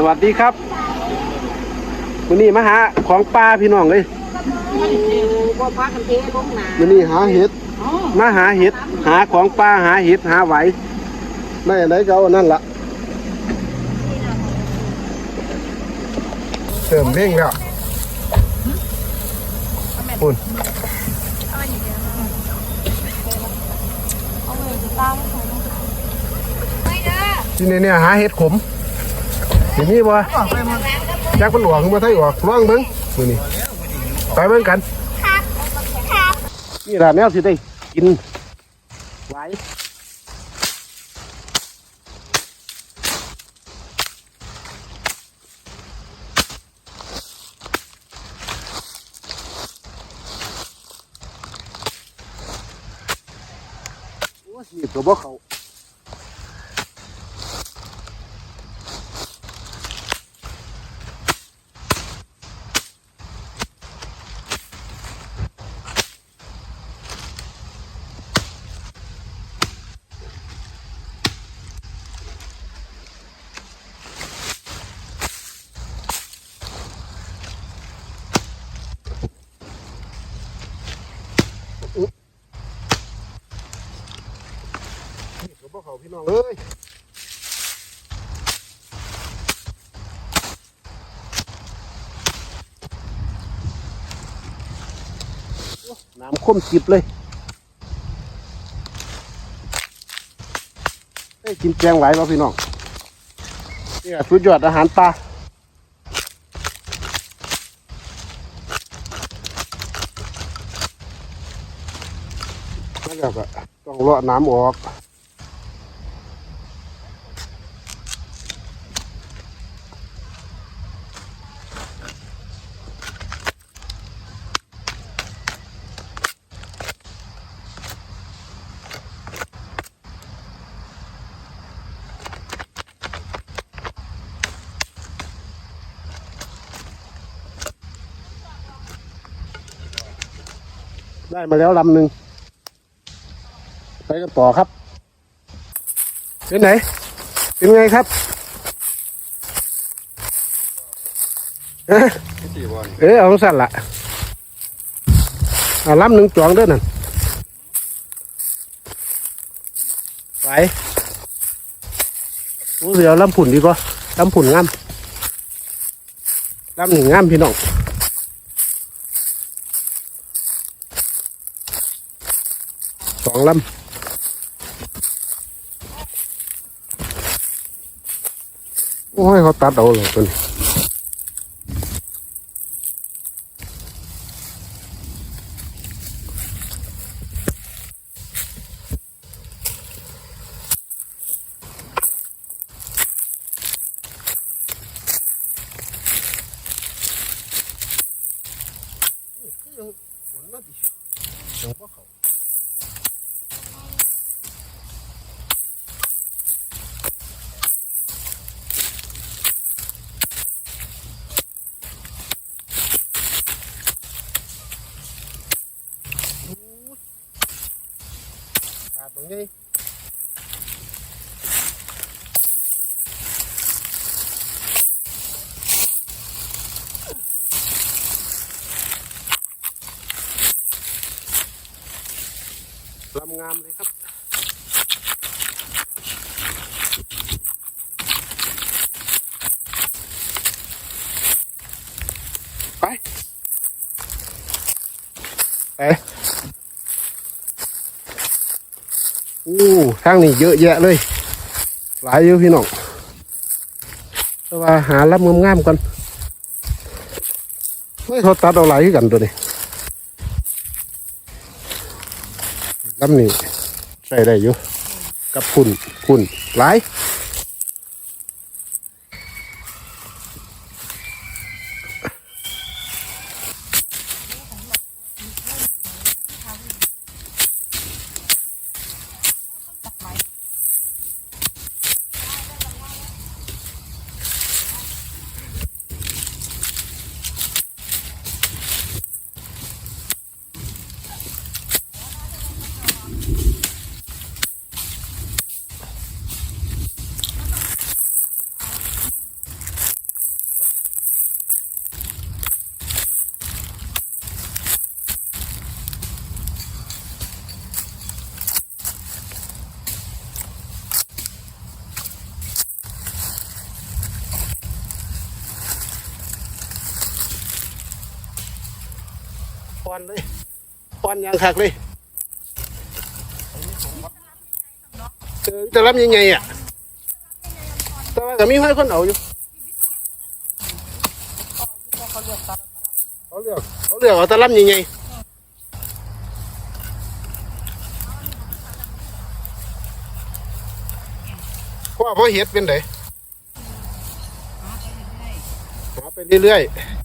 สวัสดีครับวันนี้มาหาของปลาพี่น้องเลยบ่พากันเทลงหนาวันนี้หาเห็ดอ๋อมาหาเห็ด หาของปลาหาเห็ดหาไหวได้อะไรก็เอาอันนั่นละเติมเร่งแล้วคุณที่นี่เนี่ยหาเห็ดขม ทีนี้บ่จักมันหลวงมาไทยออกล่องเบิ้งมือนี่ไปเบิ้งกันนี่แหละแนวสิได้กินไหวโอ้สิตัวบ่เขา เขาพี่น้องเอ้ยโอ้น้ำข้มจิบเลยได้กินแกงไหวป่ะพี่น้องนี่สุดยอดอาหารปลาแล้วก็ต้องเลาะน้ำออก ได้มาแล้วลำหนึ่งไปกันต่อครับเป็นไหน เป็นไงครับเอ๊ะเอ๊ะเอาสั่นละเอาลำหนึ่งจองด้อนั่นไปเดี๋ยวลำผุ่นดีกว่าลำผุ่นงามลำหนึ่งงามพี่น้อง สองลำโอ้ ยเขาตัดเอ อู้ทางนี้เยอะแยะเลย หลายอยู่พี่น้องแต่ว่าหาลับงามๆกันเฮ้ยเขาตัดเอาหลายกันตัวนี้ลำนี้ใส่ได้อยู่กับพุ่นพุ่นหลาย อ่อนเลยอ่อนอยังคักเลยเออจะรับยังไงอะแต่ว่าก็มีให้คนเอาอยู่เขาเลือกเขาเลือกเอาแตะรับยังไงพ่อพ่อเฮ็ดเป็นไดหาไปเรื่อยๆ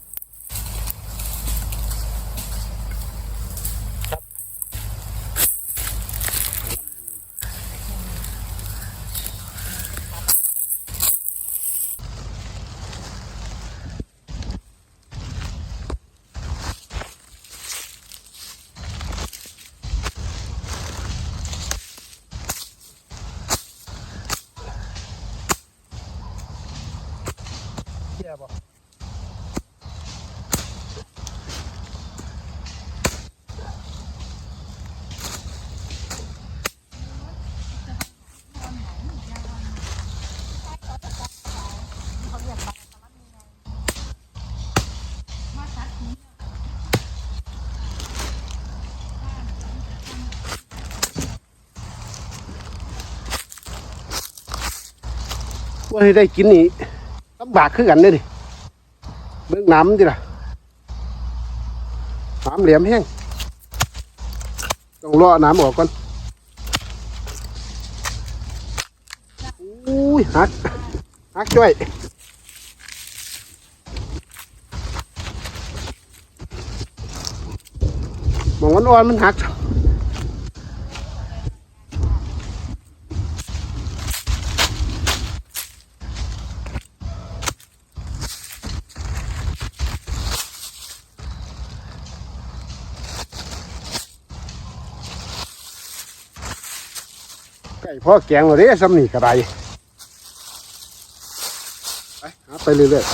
ว่าให้ได้กินนี่ลำบากคือกันเลยดิเบิ่งน้ำดิล่ะน้ำเหลี่ยมแห้งต้องรอน้ำออกก่อนอุ้ยหักหักจ้อยมองวันอ่อนมันหัก พ่อแกงเราเด้ซ้ำนี่กระไดไปหาไปเรื่อย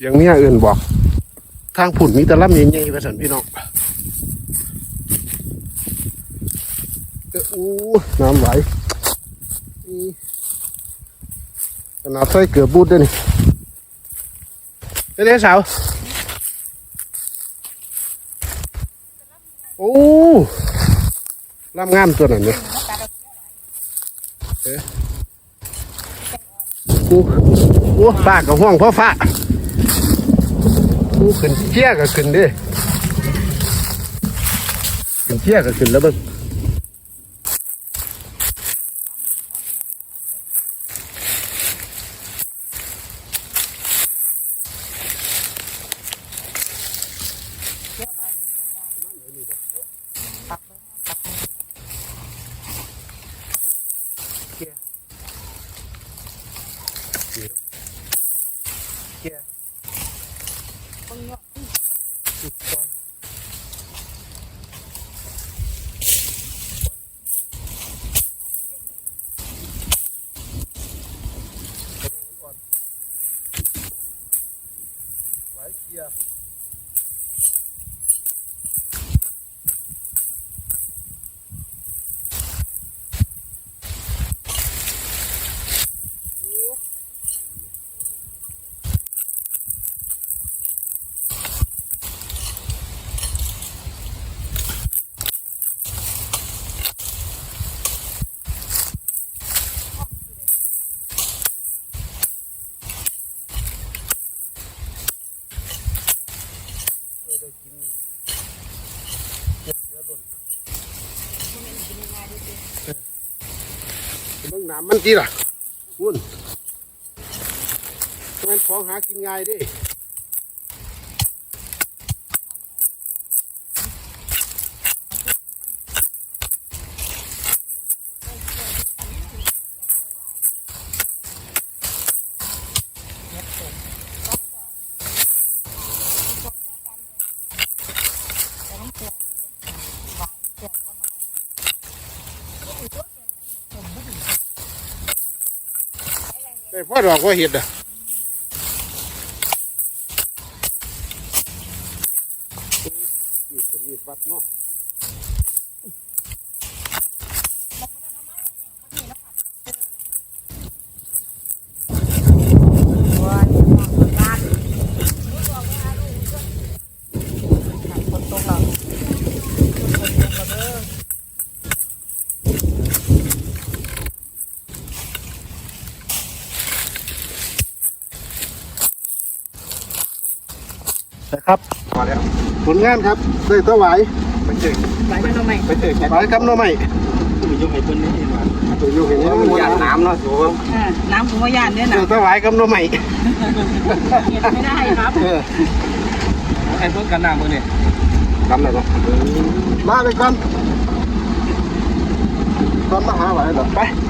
ๆย่างเนี้ยเอื่นบอก ทางผุ่นมีตะล่ำใหญ่ๆไปสันพี่น้องเอ้ออู้น้ำไหลขนาดใส่เกือบบูดด้วยนี่เป็นไงสาว โอ้ลำงามตัวนั้นเนี่ยเอ๊ะโอ้โอ้ป้ากับห้องพ่อฟ้าโอ้ขึ้นเชี่ยก็ขึ้นดิขึ้นเชี่ยก็ขึ้นแล้วเบิ้ง ไว้เชี่ยเลยได้กินนี่เนี่ยเดี๋ยวโดนเบิ่ง น้ำมันจีล่ะวุ่นมันของหากินง่ายดิ ได้พ่อดอกว่าเห็ดอะมีดวัดเนาะ ครับพอแล้วผลงานครับได้ตะไหวไปเจอไปกันทำไมไปเจอแค่ไหวกับหน้อใหม่มียุ่งไอ้คนนี้เองว่าตัวอยู่เห็นเพยังราะมันบ่ยานน้ำเนาะสูงน้ำหัวยานเนี่ยนะได้ตะไหวกับหน้อใหม่ไม่ได้ครับเออไอ้พวกกันน้ำมือนี่ทำอะไรเนาะลาไปก่อนก่อนมาหาไหวต่อไปไ